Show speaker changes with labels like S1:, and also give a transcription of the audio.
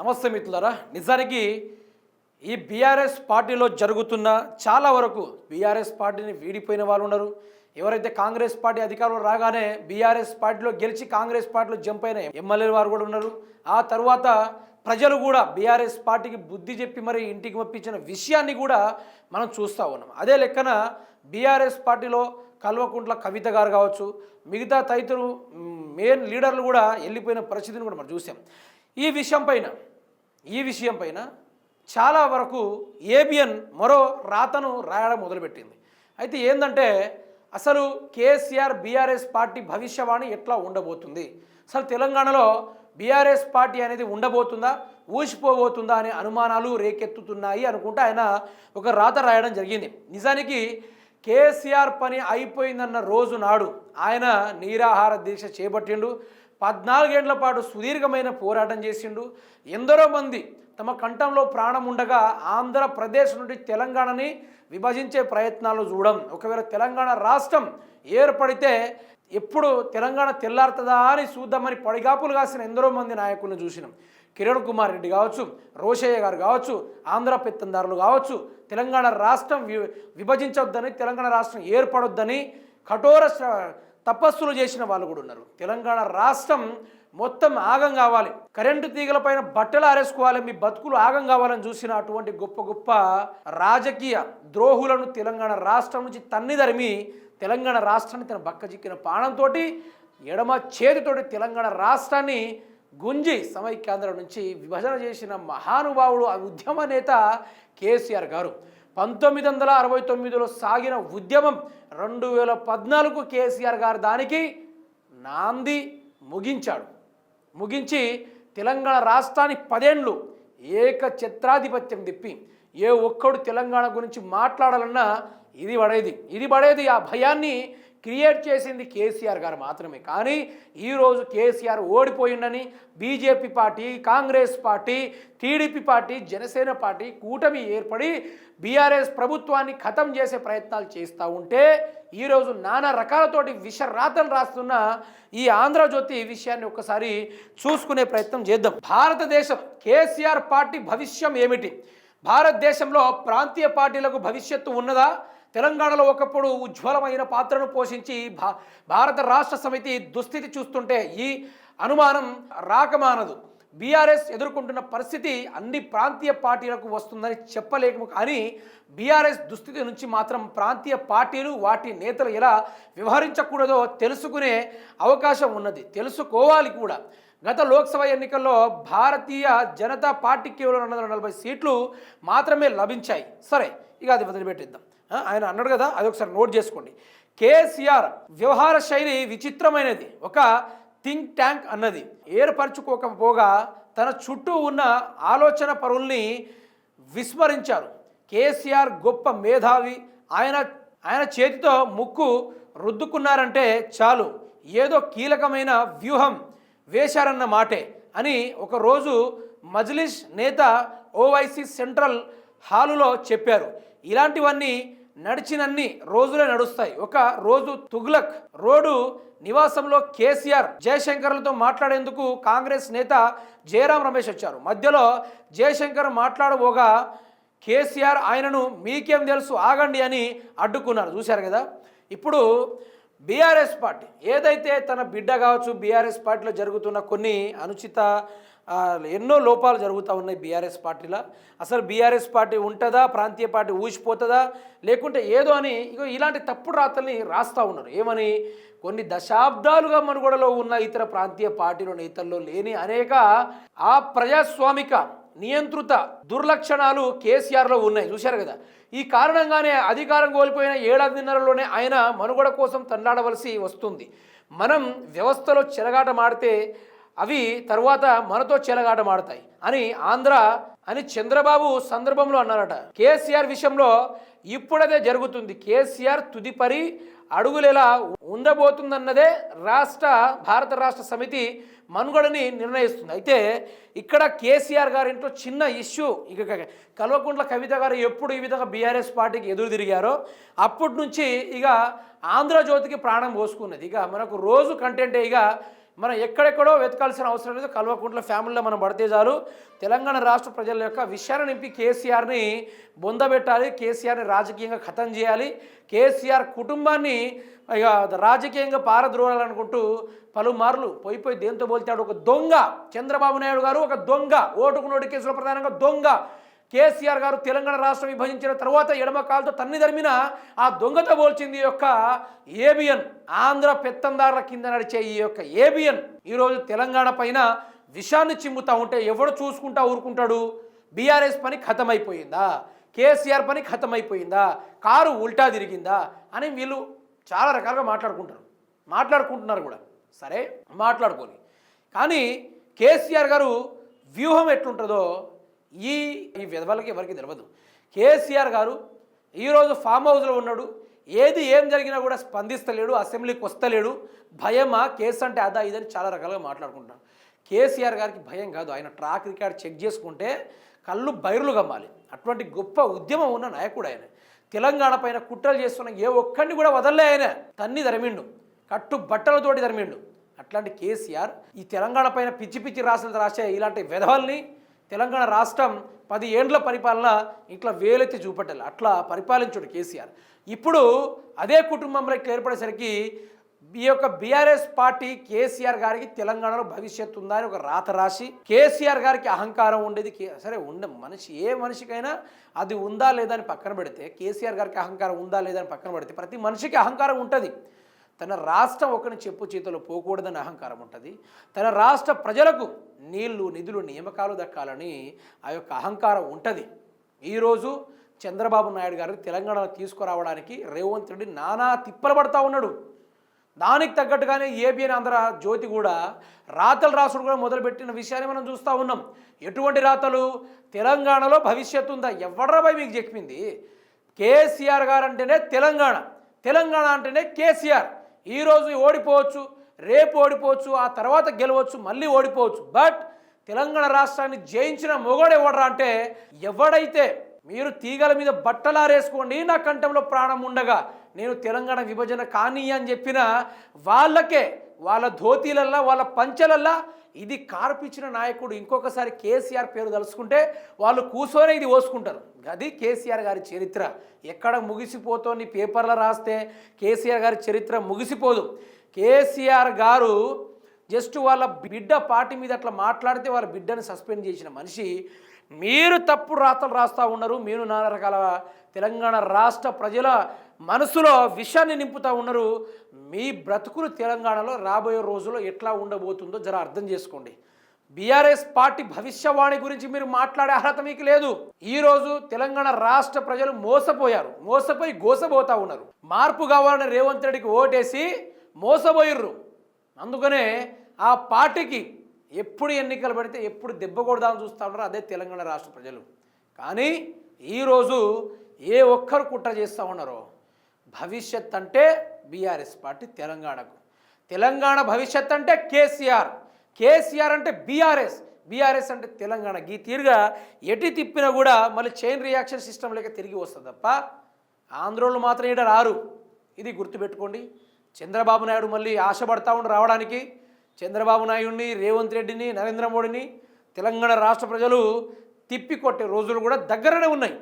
S1: నమస్తే మిత్రులారా. నిజానికి ఈ బీఆర్ఎస్ పార్టీలో జరుగుతున్న చాలా వరకు బీఆర్ఎస్ పార్టీని వీడిపోయిన వాళ్ళు ఉన్నారు ఎవరైతే కాంగ్రెస్ పార్టీ అధికారంలో రాగానే బీఆర్ఎస్ పార్టీలో గెలిచి కాంగ్రెస్ పార్టీలో జంప్ అయిన ఎమ్మెల్యేలు వారు కూడా ఉన్నారు. ఆ తర్వాత ప్రజలు కూడా బీఆర్ఎస్ పార్టీకి బుద్ధి చెప్పి మరి ఇంటికి పంపించిన విషయాన్ని కూడా మనం చూస్తూ ఉన్నాం. అదే లెక్కన బీఆర్ఎస్ పార్టీలో కల్వకుంట్ల కవిత గారు కావచ్చు మిగతా తదితరు మెయిన్ లీడర్లు కూడా వెళ్ళిపోయిన పరిస్థితిని కూడా మనం చూసాం. ఈ విషయం పైన ఈ విషయం పైన చాలా వరకు ఏబిఎన్ మరో రాతను రాయడం మొదలుపెట్టింది. అయితే ఏంటంటే అసలు కేసీఆర్ బీఆర్ఎస్ పార్టీ భవిష్యవాణి ఎట్లా ఉండబోతుంది? అసలు తెలంగాణలో బీఆర్ఎస్ పార్టీ అనేది ఉండబోతుందా ఊసిపోబోతుందా అనే అనుమానాలు రేకెత్తుతున్నాయి అనుకుంటే ఆయన ఒక రాత రాయడం జరిగింది. నిజానికి కేసీఆర్ పని అయిపోయిందన్న రోజు నాడు ఆయన నీరాహార దీక్ష చేపట్టిండు. పద్నాలుగేండ్ల పాటు సుదీర్ఘమైన పోరాటం చేసిండు. ఎందరో మంది తమ కంఠంలో ప్రాణం ఉండగా ఆంధ్రప్రదేశ్ నుండి తెలంగాణని విభజించే ప్రయత్నాలు చూడడం ఒకవేళ తెలంగాణ రాష్ట్రం ఏర్పడితే ఎప్పుడు తెలంగాణ తెల్లారుతుందా అని చూద్దామని పడిగాపులు కాసిన ఎందరో మంది నాయకులను చూసినాం. కిరణ్ కుమార్ రెడ్డి కావచ్చు రోషయ్య గారు కావచ్చు ఆంధ్ర పెత్తందారులు కావచ్చు తెలంగాణ రాష్ట్రం వి విభజించొద్దని తెలంగాణ రాష్ట్రం ఏర్పడొద్దని కఠోర శ్ర- తపస్సులు చేసిన వాళ్ళు కూడా ఉన్నారు. తెలంగాణ రాష్ట్రం మొత్తం ఆగం కావాలి. కరెంటు తీగలపైన బట్టలు ఆరేసుకోవాలి. మీ బతుకులు ఆగం కావాలని చూసిన అటువంటి గొప్ప గొప్ప రాజకీయ ద్రోహులను తెలంగాణ రాష్ట్రం నుంచి తన్నిదరిమి తెలంగాణ రాష్ట్రాన్ని తన బక్కజిక్కిన పానంతో ఎడమ చేతితోటి తెలంగాణ రాష్ట్రాన్ని గుంజి సమైక్యాంధ్ర నుంచి విభజన చేసిన మహానుభావుడు ఆ ఉద్యమ నేత కేసీఆర్ గారు. పంతొమ్మిది వందల అరవై తొమ్మిదిలో సాగిన ఉద్యమం రెండు వేల పద్నాలుగు కేసీఆర్ గారు దానికి నాంది ముగించాడు. ముగించి తెలంగాణ రాష్ట్రాన్ని పదేండ్లు ఏక ఛత్రాధిపత్యం తిప్పి ఏ ఒక్కడు తెలంగాణ గురించి మాట్లాడాలన్నా ఇది పడేది. ఇది పడేది ఆ భయాన్ని క్రియేట్ చేసింది కేసీఆర్ గారు మాత్రమే. కానీ ఈరోజు KCR ఓడిపోయిండని BJP party Congress party TDP party Janasena party కూటమి ఏర్పడి బీఆర్ఎస్ ప్రభుత్వాన్ని ఖతం చేసే ప్రయత్నాలు చేస్తూ ఉంటే ఈరోజు నానా రకాలతోటి విషరాతలు రాస్తున్న ఈ ఆంధ్రజ్యోతి విషయాన్ని ఒకసారి చూసుకునే ప్రయత్నం చేద్దాం. భారతదేశం కేసీఆర్ పార్టీ భవిష్యం ఏమిటి? భారతదేశంలో ప్రాంతీయ పార్టీలకు భవిష్యత్తు ఉన్నదా? తెలంగాణలో ఒకప్పుడు ఉజ్వలమైన పాత్రను పోషించి భా భారత రాష్ట్ర సమితి దుస్థితి చూస్తుంటే ఈ అనుమానం రాకమానదు. బీఆర్ఎస్ ఎదుర్కొంటున్న పరిస్థితి అన్ని ప్రాంతీయ పార్టీలకు వస్తుందని చెప్పలేము కానీ బీఆర్ఎస్ దుస్థితి నుంచి మాత్రం ప్రాంతీయ పార్టీలు వాటి నేతలు ఎలా వ్యవహరించకూడదో తెలుసుకునే అవకాశం ఉన్నది. తెలుసుకోవాలి కూడా. గత లోక్సభ ఎన్నికల్లో భారతీయ జనతా పార్టీ కేవలం రెండు వందల నలభై సీట్లు మాత్రమే లభించాయి. సరే ఇక అది వదిలిపెట్టిద్దాం. ఆయన అన్నాడు కదా అది ఒకసారి నోట్ చేసుకోండి. కేసీఆర్ వ్యవహార శైలి విచిత్రమైనది. ఒక థింక్ ట్యాంక్ అన్నది. ఏర్పరచుకోకపోగా తన చుట్టూ ఉన్న ఆలోచన పరుల్ని విస్మరించారు. కేసీఆర్ గొప్ప మేధావి. ఆయన ఆయన చేతితో ముక్కు రుద్దుకున్నారంటే చాలు. ఏదో కీలకమైన వ్యూహం వేశారన్న మాటే అని ఒకరోజు మజ్లిస్ నేత ఓవైసీ సెంట్రల్ హాలులో చెప్పారు. ఇలాంటివన్నీ నడిచినన్ని రోజులే నడుస్తాయి. ఒక రోజు తుగ్లక్ రోడ్డు నివాసంలో కేసీఆర్ జయశంకర్లతో మాట్లాడేందుకు కాంగ్రెస్ నేత జయరాం రమేష్ వచ్చారు. మధ్యలో జయశంకర్ మాట్లాడబోగా కేసీఆర్ ఆయనను మీకేం తెలుసు ఆగండి అని అడ్డుకున్నారు. చూశారు కదా? ఇప్పుడు బీఆర్ఎస్ పార్టీ ఏదైతే తన బిడ్డ కావచ్చు బీఆర్ఎస్ పార్టీలో జరుగుతున్న కొన్ని అనుచిత ఎన్నో లోపాలు జరుగుతూ ఉన్నాయి బీఆర్ఎస్ పార్టీలో. అసలు బీఆర్ఎస్ పార్టీ ఉంటుందా? ప్రాంతీయ పార్టీ ఊసిపోతుందా? లేకుంటే ఏదో అని ఇగో ఇలాంటి తప్పుడు రాతల్ని రాస్తూ ఉన్నారు. ఏమని? కొన్ని దశాబ్దాలుగా మనుగడలో ఉన్న ఇతర ప్రాంతీయ పార్టీల నేతల్లో లేని అనేక ఆ ప్రజాస్వామిక నియంత్రిత దుర్లక్షణాలు కేసీఆర్లో ఉన్నాయి. చూశారు కదా? ఈ కారణంగానే అధికారం కోల్పోయిన ఏడాదిన్నరలోనే ఆయన మనుగడ కోసం తన్నాడవలసి వస్తుంది. మనం వ్యవస్థలో చెరగాట మాడితే అవి తరువాత మనతో చెలగాట మాడతాయి అని ఆంధ్ర అని చంద్రబాబు సందర్భంలో అన్నారట. కేసీఆర్ విషయంలో ఇప్పుడదే జరుగుతుంది. కేసీఆర్ తుదిపరి అడుగులేలా ఉండబోతుందన్నదే రాష్ట్ర భారత రాష్ట్ర సమితి మనుగడని నిర్ణయిస్తుంది. అయితే ఇక్కడ కేసీఆర్ గారి ఇంట్లో చిన్న ఇష్యూ ఇక కల్వకుంట్ల కవిత గారు ఎప్పుడు ఈ విధంగా బీఆర్ఎస్ పార్టీకి ఎదురు తిరిగారో అప్పటి నుంచి ఇక ఆంధ్రజ్యోతికి ప్రాణం పోసుకున్నది. ఇక మనకు రోజు కంటెంటే ఇక మనం ఎక్కడెక్కడో వెతకాల్సిన అవసరం లేదు. కల్వకుంట్ల ఫ్యామిలీలో మనం పడితే చాలు. తెలంగాణ రాష్ట్ర ప్రజల యొక్క విషయాన్ని నింపి కేసీఆర్ని బొందబెట్టాలి. కేసీఆర్ని రాజకీయంగా ఖతం చేయాలి. కేసీఆర్ కుటుంబాన్ని ఇక రాజకీయంగా పారద్రోలాలనుకుంటూ పలుమార్లు పోయి పోయి దేంతో పోల్తాడు ఒక దొంగ చంద్రబాబు నాయుడు గారు ఒక దొంగ. ఓటుకు నోటు కేసులో ప్రధానంగా దొంగ. కేసీఆర్ గారు తెలంగాణ రాష్ట్రం విభజించిన తర్వాత ఎడమ కాలుతో తన్ని ధర్మిన ఆ దొంగతో పోల్చింది ఈ యొక్క ఏబిఎన్ ఆంధ్ర పెత్తందారుల కింద నడిచే ఈ యొక్క ఏబిఎన్. ఈరోజు తెలంగాణ పైన విషాన్ని చిమ్ముతా ఉంటే ఎవడు చూసుకుంటా ఊరుకుంటాడు? బీఆర్ఎస్ పని ఖతమైపోయిందా? కేసీఆర్ పని ఖతమైపోయిందా? కారు ఉల్టా తిరిగిందా? అని వీళ్ళు చాలా రకాలుగా మాట్లాడుకుంటారు. మాట్లాడుకుంటున్నారు కూడా. సరే మాట్లాడుకొని. కానీ కేసీఆర్ గారు వ్యూహం ఎట్లుంటుందో ఈ ఈ విధవలకి ఎవరికి తెలియదు కేసీఆర్ గారు ఈరోజు ఫామ్ హౌస్లో ఉన్నాడు. ఏది ఏం జరిగినా కూడా స్పందిస్తలేడు అసెంబ్లీకి వస్తలేడు. భయమా? కేసు అంటే అదా? ఇదని చాలా రకాలుగా మాట్లాడుకుంటున్నాను కేసీఆర్ గారికి భయం కాదు. ఆయన ట్రాక్ రికార్డ్ చెక్ చేసుకుంటే కళ్ళు బైరులు గమ్మాలి అటువంటి గొప్ప ఉద్యమం ఉన్న నాయకుడు ఆయన. తెలంగాణ పైన కుట్రలు చేస్తున్న ఏ ఒక్కడిని కూడా వదలలే ఆయన. తన్ని ధరమిండు కట్టు బట్టలతోటి ధరమిండు అట్లాంటి కేసీఆర్ ఈ తెలంగాణ పైన పిచ్చి పిచ్చి రాసిన రాసే ఇలాంటి విధవల్ని తెలంగాణ రాష్ట్రం పది ఏండ్ల పరిపాలన ఇట్లా వేలెత్తి చూపెట్టాలి. అట్లా పరిపాలించుడు కేసీఆర్. ఇప్పుడు అదే కుటుంబంలోకి ఏర్పడేసరికి ఈ యొక్క బీఆర్ఎస్ పార్టీ కేసీఆర్ గారికి తెలంగాణలో భవిష్యత్తు ఉందా అని ఒక రాత రాసి కేసీఆర్ గారికి అహంకారం ఉండేది కే- సరే ఉండ మనిషి ఏ మనిషికైనా అది ఉందా లేదా అని పక్కన పెడితే కేసీఆర్ గారికి అహంకారం ఉందా లేదా అని పక్కన పెడితే ప్రతి మనిషికి అహంకారం ఉంటుంది. తన రాష్ట్రం ఒకరిని చెప్పు చేతిలో పోకూడదని అహంకారం ఉంటుంది. తన రాష్ట్ర ప్రజలకు నీళ్ళు నిధులు నియామకాలు దక్కాలని ఆ యొక్క అహంకారం ఉంటుంది. ఈరోజు చంద్రబాబు నాయుడు గారు తెలంగాణలో తీసుకురావడానికి రేవంత్ రెడ్డి నానా తిప్పలు పడతా ఉన్నాడు. దానికి తగ్గట్టుగానే ఏబిఎన్ ఆంధ్ర జ్యోతి కూడా రాతలు రాసుడు కూడా మొదలుపెట్టిన విషయాన్ని మనం చూస్తూ ఉన్నాం. ఎటువంటి రాతలు? తెలంగాణలో భవిష్యత్తు ఉందా? ఎవడ్రాబాయ్ మీకు చెప్పింది? కేసీఆర్ గారు అంటేనే తెలంగాణ. తెలంగాణ అంటేనే కేసీఆర్. ఈరోజు ఓడిపోవచ్చు రేపు ఓడిపోవచ్చు ఆ తర్వాత గెలవచ్చు మళ్ళీ ఓడిపోవచ్చు. బట్ తెలంగాణ రాష్ట్రాన్ని జయించిన మొగోడు ఎవడరా అంటే ఎవడైతే మీరు తీగల మీద బట్టలారేసుకోండి నా కంఠంలో ప్రాణం ఉండగా నేను తెలంగాణ విభజన కానీ అని చెప్పిన వాళ్ళకే వాళ్ళ ధోతీలల్లా వాళ్ళ పంచలల్లా ఇది కార్పిచ్చిన నాయకుడు ఇంకొకసారి కేసీఆర్ పేరు తలుచుకుంటే వాళ్ళు కూర్చొని ఇది ఓసుకుంటారు. అది కేసీఆర్ గారి చరిత్ర. ఎక్కడ ముగిసిపోతోని పేపర్లో రాస్తే కేసీఆర్ గారి చరిత్ర ముగిసిపోదు. కేసీఆర్ గారు జస్ట్ వాళ్ళ బిడ్డ పార్టీ మీద అట్లా మాట్లాడితే వాళ్ళ బిడ్డని సస్పెండ్ చేసిన మనిషి మీరు తప్పుడు రాతలు రాస్తూ ఉన్నారు. మీరు నానా రకాల తెలంగాణ రాష్ట్ర ప్రజల మనసులో విషయాన్ని నింపుతూ ఉన్నారు. మీ బ్రతుకులు తెలంగాణలో రాబోయే రోజుల్లో ఎట్లా ఉండబోతుందో జర అర్థం చేసుకోండి. బీఆర్ఎస్ పార్టీ భవిష్యవాణి గురించి మీరు మాట్లాడే అర్హత మీకు లేదు. ఈరోజు తెలంగాణ రాష్ట్ర ప్రజలు మోసపోయారు. మోసపోయి గోసపోతా ఉన్నారు. మార్పు కావాలని రేవంత్ రెడ్డికి ఓటేసి మోసపోయిర్రు. అందుకనే ఆ పార్టీకి ఎప్పుడు ఎన్నికలు పడితే ఎప్పుడు దెబ్బ కొడదామని చూస్తూ ఉన్నారు అదే తెలంగాణ రాష్ట్ర ప్రజలు. కానీ ఈరోజు ఏ ఒక్కరు కుట్ర చేస్తూ ఉన్నారో భవిష్యత్ అంటే బీఆర్ఎస్ పార్టీ తెలంగాణకు. తెలంగాణ భవిష్యత్ అంటే కేసీఆర్. కేసీఆర్ అంటే బీఆర్ఎస్. బీఆర్ఎస్ అంటే తెలంగాణ. ఈ తీరుగా ఎటు తిప్పినా కూడా మళ్ళీ చైన్ రియాక్షన్ సిస్టమ్ లేక తిరిగి వస్తుంది తప్ప ఆంధ్రోళ్ళు మాత్రం ఈడ రారు. ఇది గుర్తుపెట్టుకోండి. చంద్రబాబు నాయుడు మళ్ళీ ఆశపడతా ఉండి రావడానికి. చంద్రబాబు నాయుడిని రేవంత్ రెడ్డిని నరేంద్ర మోడీని తెలంగాణ రాష్ట్ర ప్రజలు తిప్పికొట్టే రోజులు కూడా దగ్గరనే ఉన్నాయి.